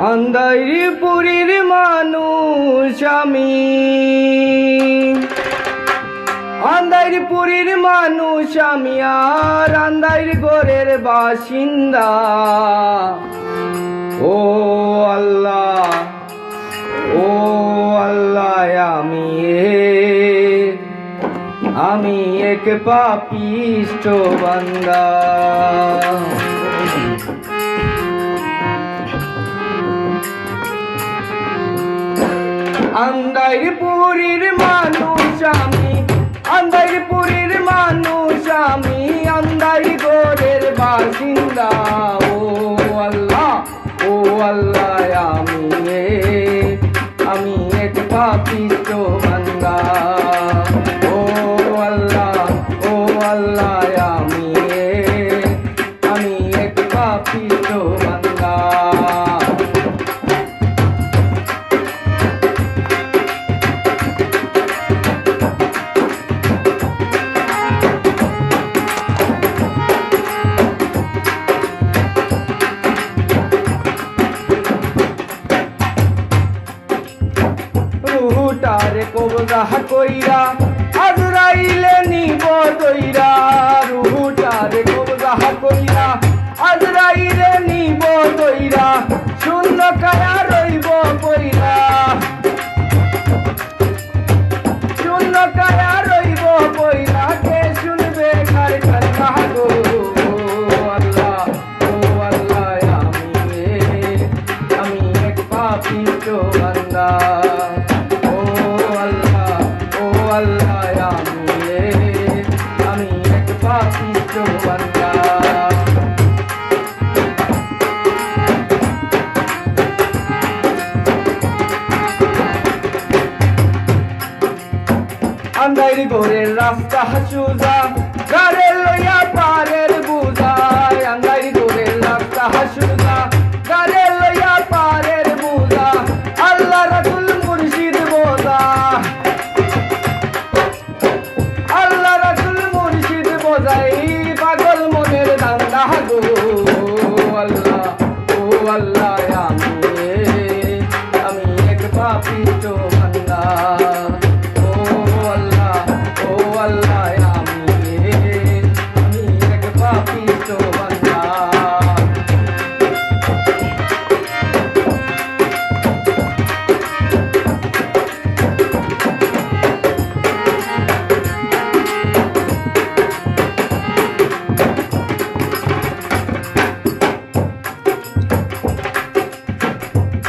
আন্দাইরি পুরীর মানুষ আমি। আন্দাইরি পুরীর মানুষ আমি আর আন্দাইরি গোরের বাসিন্দা। ও আল্লাহ ও আল্লাহ, আমি আমি এক পাপিষ্ট বান্দা। আন্দাইর পুরীর মানুষ আমি আন্দাইর পুরীর মানুষ আমি, আন্দাই গোরের বাসিন্দা। ও আল্লাহ ও আল্লাহ, আমি আমি এক পাপিষ্ট কবজা কইরা আন্দাইর গোরের রাস্তা হাসুজা গাড়ে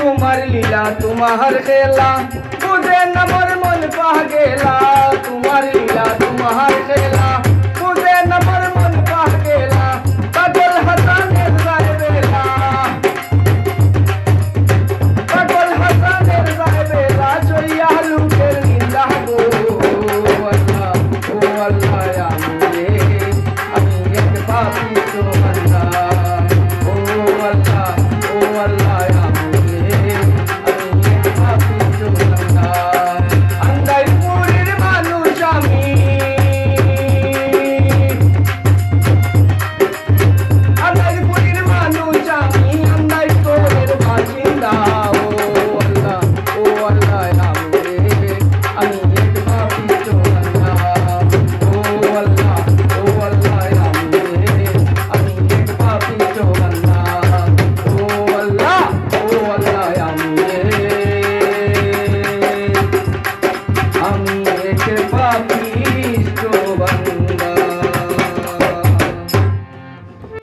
তোমার লীলা, তোমার খেলা। বুঝে নমর মন পাহ গেলা, তোমার লীলা, তোমার খেলা। বুঝে নমর মন পাহ গেলা পাগল হাসানের রায় বেলা পাগল হাসানের রায় বেলা নিন্দা গো। আল্লাহ, ও আল্লাহ, আমি এক